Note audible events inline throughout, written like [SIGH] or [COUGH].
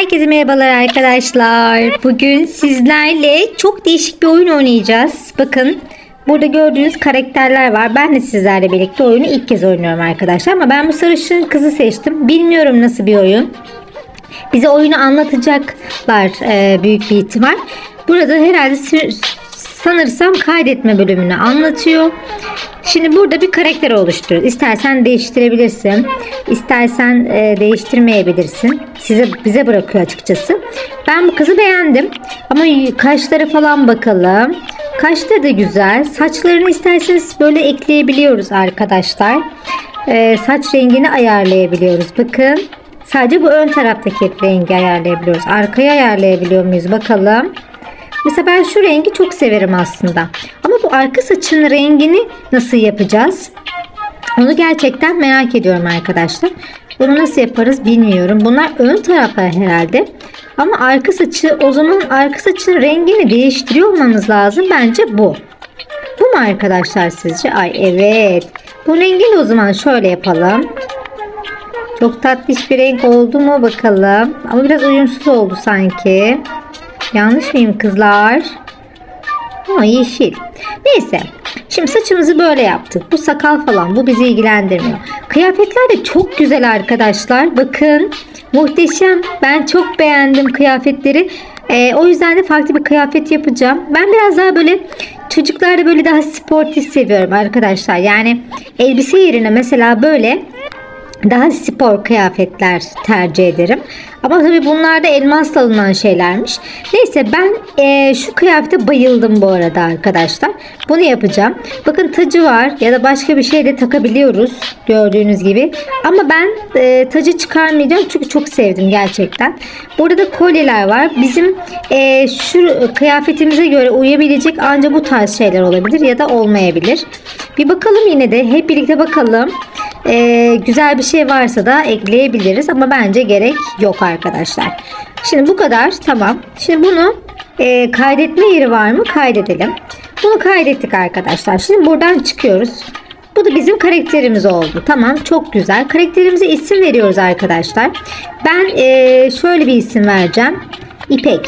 Herkese merhabalar arkadaşlar. Bugün sizlerle çok değişik bir oyun oynayacağız. Bakın burada gördüğünüz karakterler var. Ben de sizlerle birlikte oyunu ilk kez oynuyorum arkadaşlar. Ama ben bu sarışın kızı seçtim. Bilmiyorum nasıl bir oyun. Bize oyunu anlatacaklar e, büyük bir ihtimal. Burada herhalde sanırsam kaydetme bölümünü anlatıyor. Şimdi burada bir karakter oluştur. İstersen değiştirebilirsin. İstersen e, değiştirmeyebilirsin. Size bize bırakıyor açıkçası. Ben bu kızı beğendim. Ama kaşları falan bakalım. Kaşları da güzel. Saçlarını isterseniz böyle ekleyebiliyoruz arkadaşlar. E, saç rengini ayarlayabiliyoruz. Bakın. Sadece bu ön taraftaki rengi ayarlayabiliyoruz. Arkaya ayarlayabiliyor muyuz bakalım. Mesela ben şu rengi çok severim aslında. Ama bu arka saçın rengini nasıl yapacağız? Onu gerçekten merak ediyorum arkadaşlar. Bunu nasıl yaparız bilmiyorum. Bunlar ön taraflar herhalde. Ama arka saçı o zaman arka saçın rengini değiştiriyor olmamız lazım. Bence bu. Bu mu arkadaşlar sizce? Ay evet. Bu rengini o zaman şöyle yapalım. Çok tatlış bir renk oldu mu bakalım. Ama biraz uyumsuz oldu sanki. Yanlış mıyım kızlar? Ama yeşil. Neyse. Şimdi saçımızı böyle yaptık. Bu sakal falan bu bizi ilgilendirmiyor. Kıyafetler de çok güzel arkadaşlar. Bakın. Muhteşem. Ben çok beğendim kıyafetleri. Ee, o yüzden de farklı bir kıyafet yapacağım. Ben biraz daha böyle çocuklarda böyle daha sportif seviyorum arkadaşlar. Yani elbise yerine mesela böyle daha spor kıyafetler tercih ederim. Ama tabii bunlar da elmas alınan şeylermiş. Neyse ben eee, şu kıyafete bayıldım bu arada arkadaşlar. Bunu yapacağım. Bakın tacı var ya da başka bir şey de takabiliyoruz gördüğünüz gibi. Ama ben eee, tacı çıkarmayacağım çünkü çok sevdim gerçekten. Burada da kolyeler var. Bizim eee, şu kıyafetimize göre uyabilecek ancak bu tarz şeyler olabilir ya da olmayabilir. Bir bakalım yine de hep birlikte bakalım. Ee, güzel bir şey varsa da ekleyebiliriz ama bence gerek yok arkadaşlar. Şimdi bu kadar tamam. Şimdi bunu e, kaydetme yeri var mı? Kaydedelim. Bunu kaydettik arkadaşlar. Şimdi buradan çıkıyoruz. Bu da bizim karakterimiz oldu. Tamam çok güzel. Karakterimize isim veriyoruz arkadaşlar. Ben e, şöyle bir isim vereceğim. İpek.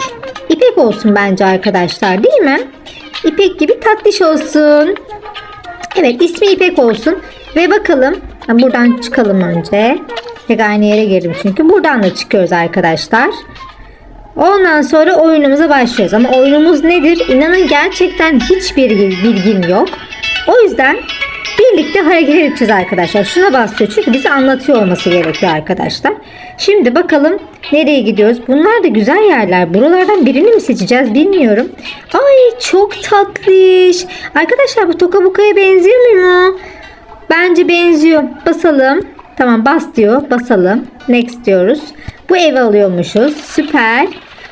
İpek olsun bence arkadaşlar değil mi? İpek gibi tatlış olsun. Evet ismi İpek olsun. Ve bakalım buradan çıkalım önce. Tek yere girdim çünkü. Buradan da çıkıyoruz arkadaşlar. Ondan sonra oyunumuza başlıyoruz. Ama oyunumuz nedir? İnanın gerçekten hiçbir bilgim yok. O yüzden birlikte hareket edeceğiz arkadaşlar. Şuna basıyor çünkü bize anlatıyor olması gerekiyor arkadaşlar. Şimdi bakalım nereye gidiyoruz? Bunlar da güzel yerler. Buralardan birini mi seçeceğiz bilmiyorum. Ay çok tatlış. Arkadaşlar bu Toka Boka'ya benziyor mu? Bence benziyor. Basalım. Tamam bas diyor. Basalım. Next diyoruz. Bu evi alıyormuşuz. Süper.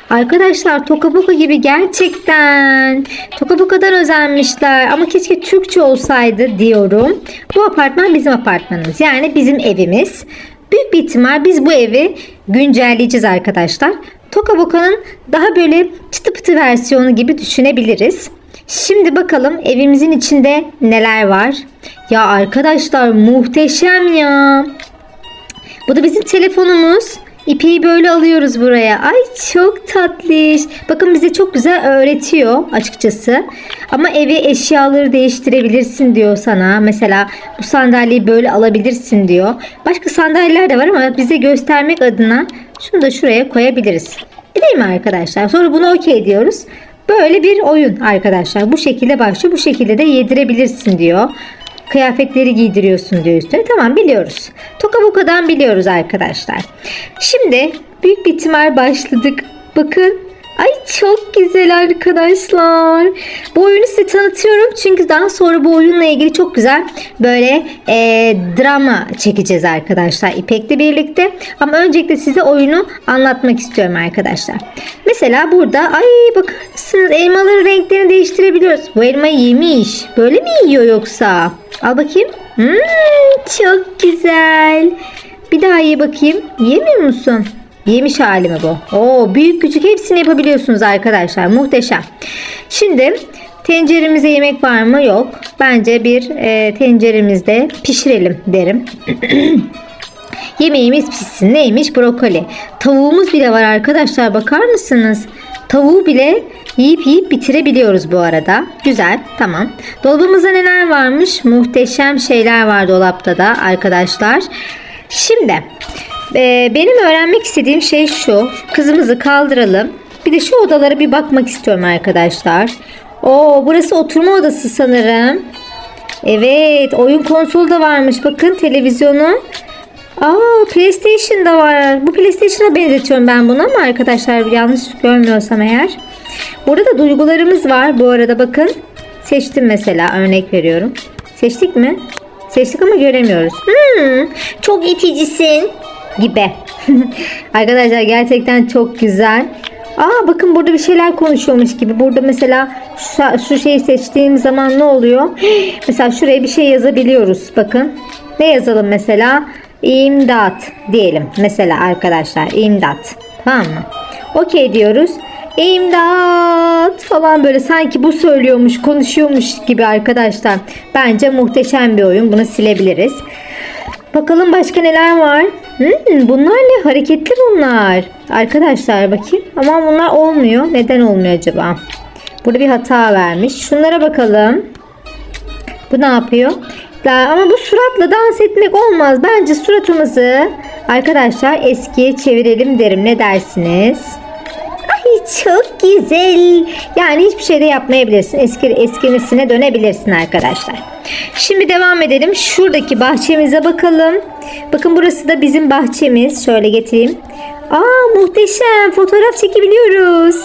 Arkadaşlar Tokaboka gibi gerçekten Tokaboka'dan özenmişler ama keşke Türkçe olsaydı diyorum. Bu apartman bizim apartmanımız yani bizim evimiz. Büyük bir ihtimal biz bu evi güncelleyeceğiz arkadaşlar. Tokaboka'nın daha böyle çıtı pıtı versiyonu gibi düşünebiliriz. Şimdi bakalım evimizin içinde neler var. Ya arkadaşlar muhteşem ya. Bu da bizim telefonumuz. İpeyi böyle alıyoruz buraya. Ay çok tatlış. Bakın bize çok güzel öğretiyor açıkçası. Ama evi eşyaları değiştirebilirsin diyor sana. Mesela bu sandalyeyi böyle alabilirsin diyor. Başka sandalyeler de var ama bize göstermek adına şunu da şuraya koyabiliriz. Değil mi arkadaşlar? Sonra bunu okey diyoruz. Böyle bir oyun arkadaşlar. Bu şekilde başlıyor. Bu şekilde de yedirebilirsin diyor. Kıyafetleri giydiriyorsun diyor üstüne. Tamam biliyoruz. Toka Boka'dan biliyoruz arkadaşlar. Şimdi büyük bir ihtimal başladık. Bakın. Ay çok güzel arkadaşlar. Bu oyunu size tanıtıyorum çünkü daha sonra bu oyunla ilgili çok güzel böyle e, drama çekeceğiz arkadaşlar İpek'le birlikte. Ama öncelikle size oyunu anlatmak istiyorum arkadaşlar. Mesela burada ay bakar mısınız elmaların renklerini değiştirebiliyoruz. Bu elmayı yemiş. Böyle mi yiyor yoksa? Al bakayım. Hmm, çok güzel. Bir daha ye bakayım. Yemiyor musun? Yemiş hali mi bu? Oo, büyük küçük hepsini yapabiliyorsunuz arkadaşlar. Muhteşem. Şimdi tenceremize yemek var mı? Yok. Bence bir e, tenceremizde pişirelim derim. [CLEARS THROAT] Yemeğimiz pişsin. Neymiş? Brokoli. Tavuğumuz bile var arkadaşlar. Bakar mısınız? Tavuğu bile yiyip yiyip bitirebiliyoruz bu arada. Güzel. Tamam. Dolabımızda neler varmış? Muhteşem şeyler var dolapta da arkadaşlar. Şimdi e, benim öğrenmek istediğim şey şu. Kızımızı kaldıralım. Bir de şu odalara bir bakmak istiyorum arkadaşlar. Oo burası oturma odası sanırım. Evet oyun konsolu da varmış. Bakın televizyonu. Aa PlayStation da var. Bu PlayStation'a benzetiyorum ben bunu ama arkadaşlar yanlış görmüyorsam eğer. Burada da duygularımız var. Bu arada bakın. Seçtim mesela örnek veriyorum. Seçtik mi? Seçtik ama göremiyoruz. Hmm, çok iticisin gibi. [LAUGHS] arkadaşlar gerçekten çok güzel. Aa bakın burada bir şeyler konuşuyormuş gibi. Burada mesela şu, şu şeyi seçtiğim zaman ne oluyor? [GASPS] mesela şuraya bir şey yazabiliyoruz. Bakın. Ne yazalım mesela? İmdat diyelim. Mesela arkadaşlar imdat. Tamam mı? Okey diyoruz. İmdat falan böyle sanki bu söylüyormuş, konuşuyormuş gibi arkadaşlar. Bence muhteşem bir oyun. Bunu silebiliriz. Bakalım başka neler var? Hmm, bunlar ne? Hareketli bunlar. Arkadaşlar bakayım. Ama bunlar olmuyor. Neden olmuyor acaba? Burada bir hata vermiş. Şunlara bakalım. Bu ne yapıyor? Ama bu suratla dans etmek olmaz. Bence suratımızı arkadaşlar eskiye çevirelim derim. Ne dersiniz? Çok güzel. Yani hiçbir şey de yapmayabilirsin. Eski eskinisine dönebilirsin arkadaşlar. Şimdi devam edelim. Şuradaki bahçemize bakalım. Bakın burası da bizim bahçemiz. Şöyle getireyim. Aa muhteşem. Fotoğraf çekebiliyoruz.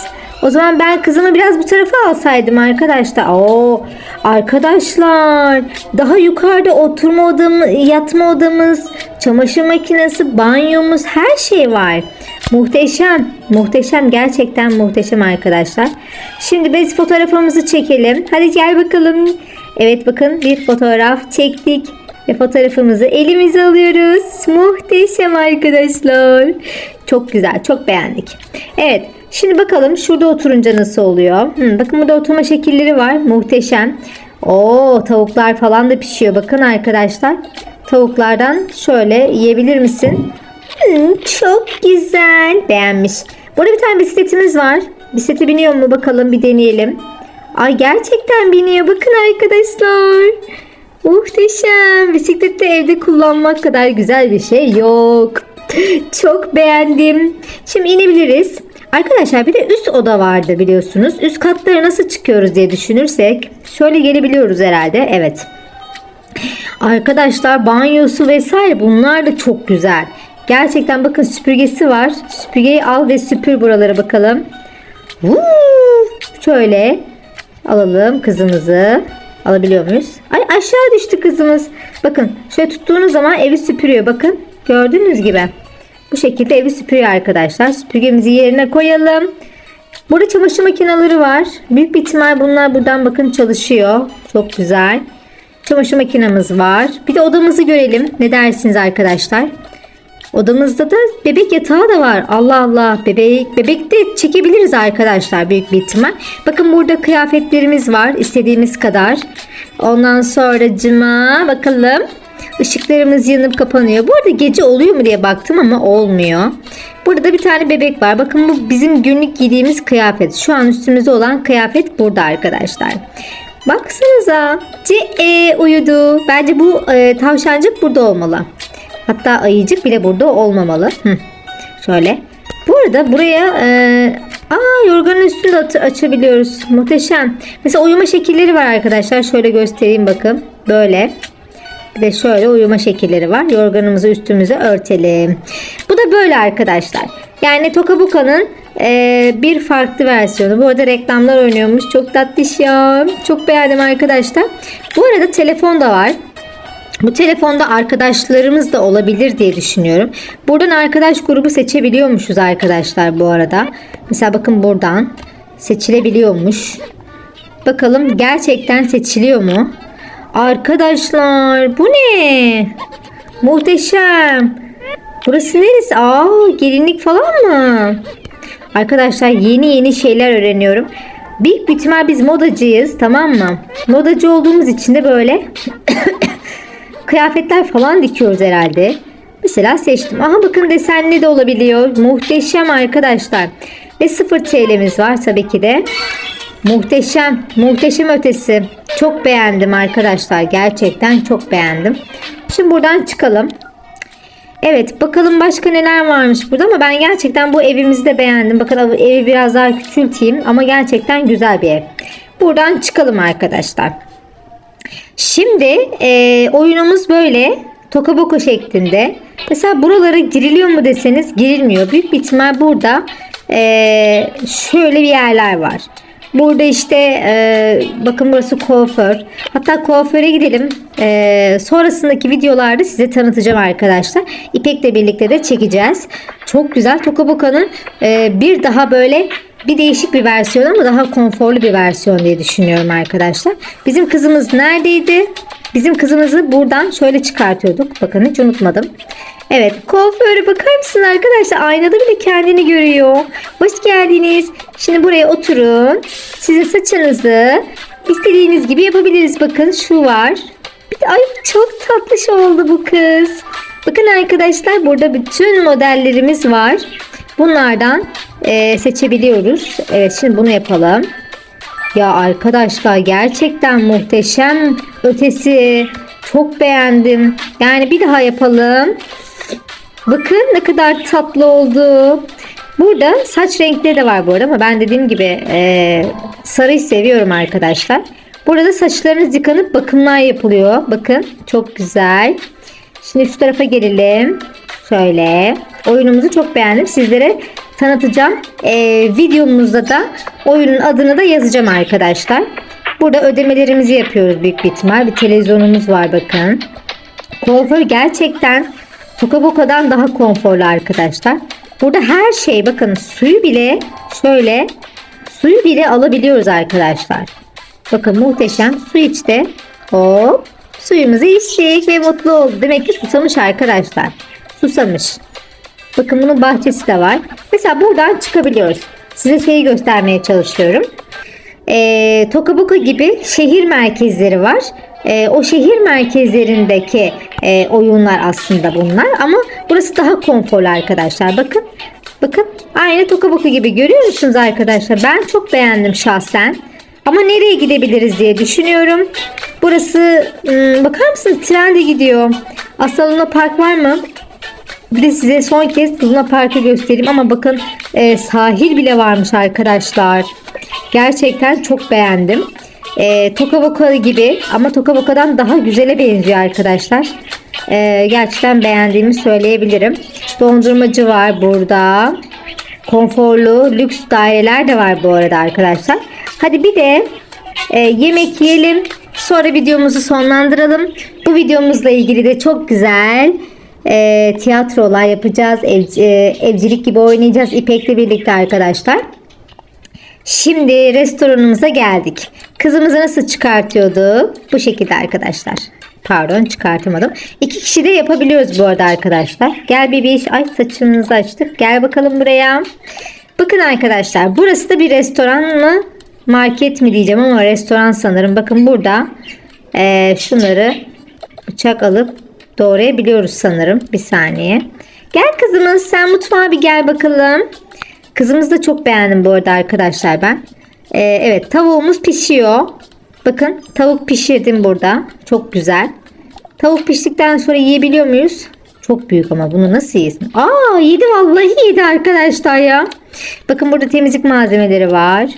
O zaman ben kızımı biraz bu tarafa alsaydım arkadaşlar. Oo, arkadaşlar daha yukarıda oturma odamız, yatma odamız, çamaşır makinesi, banyomuz her şey var. Muhteşem. Muhteşem. Gerçekten muhteşem arkadaşlar. Şimdi biz fotoğrafımızı çekelim. Hadi gel bakalım. Evet bakın bir fotoğraf çektik. Ve fotoğrafımızı elimize alıyoruz. Muhteşem arkadaşlar. Çok güzel. Çok beğendik. Evet. Şimdi bakalım şurada oturunca nasıl oluyor. Hmm, bakın burada oturma şekilleri var. Muhteşem. Oo tavuklar falan da pişiyor. Bakın arkadaşlar. Tavuklardan şöyle yiyebilir misin? Hmm, çok güzel. Beğenmiş. Burada bir tane bisikletimiz var. Bisiklete biniyor mu bakalım bir deneyelim. Ay gerçekten biniyor. Bakın arkadaşlar. Muhteşem. Bisikleti evde kullanmak kadar güzel bir şey yok. Çok beğendim. Şimdi inebiliriz. Arkadaşlar bir de üst oda vardı biliyorsunuz. Üst katlara nasıl çıkıyoruz diye düşünürsek şöyle gelebiliyoruz herhalde. Evet. Arkadaşlar banyosu vesaire bunlar da çok güzel. Gerçekten bakın süpürgesi var. Süpürgeyi al ve süpür buraları bakalım. Şöyle alalım kızımızı. Alabiliyor muyuz? Ay aşağı düştü kızımız. Bakın şöyle tuttuğunuz zaman evi süpürüyor. Bakın gördüğünüz gibi. Bu şekilde evi süpürüyor arkadaşlar. Süpürgemizi yerine koyalım. Burada çamaşır makineleri var. Büyük bir ihtimal bunlar buradan bakın çalışıyor. Çok güzel. Çamaşır makinemiz var. Bir de odamızı görelim. Ne dersiniz arkadaşlar? Odamızda da bebek yatağı da var. Allah Allah bebek bebek de çekebiliriz arkadaşlar büyük bir ihtimal. Bakın burada kıyafetlerimiz var istediğimiz kadar. Ondan sonra cıma bakalım. Işıklarımız yanıp kapanıyor. Bu arada gece oluyor mu diye baktım ama olmuyor. Burada da bir tane bebek var. Bakın bu bizim günlük giydiğimiz kıyafet. Şu an üstümüzde olan kıyafet burada arkadaşlar. Baksanıza. C e, uyudu. Bence bu e, tavşancık burada olmalı. Hatta ayıcık bile burada olmamalı. Hı. Şöyle. Bu arada buraya e, aa yorganın üstünü de at- açabiliyoruz. Muhteşem. Mesela uyuma şekilleri var arkadaşlar. Şöyle göstereyim bakın. Böyle. Bir de şöyle uyuma şekilleri var. Yorganımızı üstümüze örtelim. Bu da böyle arkadaşlar. Yani Tokabuka'nın e, bir farklı versiyonu. Bu arada reklamlar oynuyormuş. Çok tatlış ya. Çok beğendim arkadaşlar. Bu arada telefon da var. Bu telefonda arkadaşlarımız da olabilir diye düşünüyorum. Buradan arkadaş grubu seçebiliyormuşuz arkadaşlar bu arada. Mesela bakın buradan seçilebiliyormuş. Bakalım gerçekten seçiliyor mu? Arkadaşlar bu ne? Muhteşem. Burası neresi? Aa gelinlik falan mı? Arkadaşlar yeni yeni şeyler öğreniyorum. Büyük bir ihtimal biz modacıyız tamam mı? Modacı olduğumuz için de böyle kıyafetler falan dikiyoruz herhalde. Mesela seçtim. Aha bakın desenli de olabiliyor. Muhteşem arkadaşlar. Ve 0 TL'miz var tabii ki de. Muhteşem, muhteşem ötesi. Çok beğendim arkadaşlar. Gerçekten çok beğendim. Şimdi buradan çıkalım. Evet bakalım başka neler varmış burada ama ben gerçekten bu evimizi de beğendim. Bakın evi biraz daha küçülteyim ama gerçekten güzel bir ev. Buradan çıkalım arkadaşlar. Şimdi e, oyunumuz böyle toka boka şeklinde. Mesela buralara giriliyor mu deseniz girilmiyor. Büyük bir ihtimal burada e, şöyle bir yerler var. Burada işte e, bakın burası kuaför. Hatta kuaföre gidelim. E, sonrasındaki videolarda size tanıtacağım arkadaşlar. İpek'le birlikte de çekeceğiz. Çok güzel. Tokaboka'nın e, bir daha böyle bir değişik bir versiyon ama daha konforlu bir versiyon diye düşünüyorum arkadaşlar. Bizim kızımız neredeydi? Bizim kızımızı buradan şöyle çıkartıyorduk. Bakın hiç unutmadım. Evet kuaföre bakar mısın arkadaşlar? Aynada bile kendini görüyor. Hoş geldiniz. Şimdi buraya oturun. Sizin saçınızı istediğiniz gibi yapabiliriz. Bakın şu var. Ay çok tatlış oldu bu kız. Bakın arkadaşlar burada bütün modellerimiz var. Bunlardan e, seçebiliyoruz. Evet şimdi bunu yapalım. Ya arkadaşlar gerçekten muhteşem ötesi. Çok beğendim. Yani bir daha yapalım. Bakın ne kadar tatlı oldu. Burada saç renkleri de var bu arada ama ben dediğim gibi e, sarıyı seviyorum arkadaşlar. Burada saçlarınız yıkanıp bakımlar yapılıyor. Bakın çok güzel. Şimdi şu tarafa gelelim. Şöyle. Oyunumuzu çok beğendim. Sizlere tanıtacağım. E, videomuzda da oyunun adını da yazacağım arkadaşlar. Burada ödemelerimizi yapıyoruz büyük bir ihtimal. Bir televizyonumuz var bakın. Kuaför gerçekten Tokaboka'dan daha konforlu arkadaşlar. Burada her şey bakın suyu bile şöyle suyu bile alabiliyoruz arkadaşlar. Bakın muhteşem su içti. Hop suyumuzu içtik ve mutlu oldu. Demek ki susamış arkadaşlar. Susamış. Bakın bunun bahçesi de var. Mesela buradan çıkabiliyoruz. Size şeyi göstermeye çalışıyorum. Ee, Tokaboka gibi şehir merkezleri var. Ee, o şehir merkezlerindeki e, oyunlar aslında bunlar. Ama burası daha konforlu arkadaşlar. Bakın. Bakın. Aynı Tokaboka gibi görüyor musunuz arkadaşlar? Ben çok beğendim şahsen. Ama nereye gidebiliriz diye düşünüyorum. Burası bakar mısınız tren de gidiyor. Aslan Luna Park var mı? Bir de size son kez Luna Park'ı göstereyim ama bakın e, sahil bile varmış arkadaşlar. Gerçekten çok beğendim. E, Tokaboka gibi ama Tokaboka'dan daha güzele benziyor arkadaşlar. E, gerçekten beğendiğimi söyleyebilirim. Dondurmacı var burada. Konforlu lüks daireler de var bu arada arkadaşlar. Hadi bir de e, yemek yiyelim. Sonra videomuzu sonlandıralım. Bu videomuzla ilgili de çok güzel e, tiyatrolar yapacağız. Ev, e, evcilik gibi oynayacağız İpek'le birlikte arkadaşlar. Şimdi restoranımıza geldik. Kızımızı nasıl çıkartıyordu? Bu şekilde arkadaşlar. Pardon çıkartamadım. İki kişi de yapabiliyoruz bu arada arkadaşlar. Gel bebiş. Ay saçımızı açtık. Gel bakalım buraya. Bakın arkadaşlar burası da bir restoran mı? Market mi diyeceğim ama restoran sanırım. Bakın burada e, şunları bıçak alıp doğrayabiliyoruz sanırım. Bir saniye. Gel kızımız sen mutfağa bir gel bakalım. Kızımızı da çok beğendim bu arada arkadaşlar ben. Ee, evet tavuğumuz pişiyor. Bakın tavuk pişirdim burada. Çok güzel. Tavuk piştikten sonra yiyebiliyor muyuz? Çok büyük ama bunu nasıl yesin? Aa yedi vallahi yedi arkadaşlar ya. Bakın burada temizlik malzemeleri var.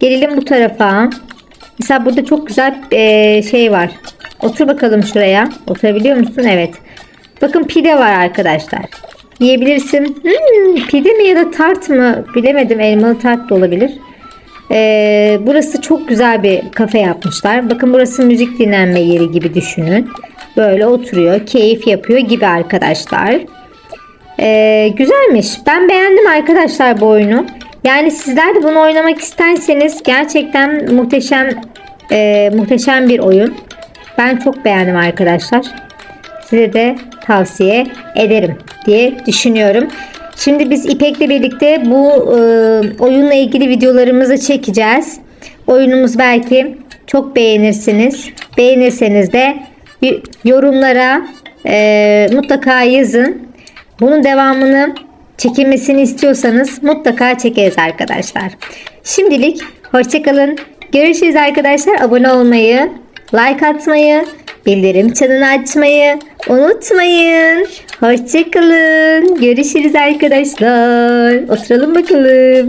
Gelelim bu tarafa. Mesela burada çok güzel e, şey var. Otur bakalım şuraya. Oturabiliyor musun? Evet. Bakın pide var arkadaşlar. Yiyebilirsin. Hmm, pide mi ya da tart mı? Bilemedim. Elmalı tart da olabilir. Ee, burası çok güzel bir kafe yapmışlar. Bakın burası müzik dinlenme yeri gibi düşünün. Böyle oturuyor, keyif yapıyor gibi arkadaşlar. Ee, güzelmiş. Ben beğendim arkadaşlar bu oyunu. Yani sizler de bunu oynamak isterseniz gerçekten muhteşem e, muhteşem bir oyun. Ben çok beğendim arkadaşlar. Size de tavsiye ederim diye düşünüyorum. Şimdi biz İpek'le birlikte bu e, oyunla ilgili videolarımızı çekeceğiz. Oyunumuz belki çok beğenirsiniz. Beğenirseniz de yorumlara Ee, mutlaka yazın. Bunun devamını çekilmesini istiyorsanız mutlaka çekeriz arkadaşlar. Şimdilik hoşçakalın. Görüşürüz arkadaşlar. Abone olmayı, like atmayı, bildirim çanını açmayı unutmayın. Hoşçakalın. Görüşürüz arkadaşlar. Oturalım bakalım.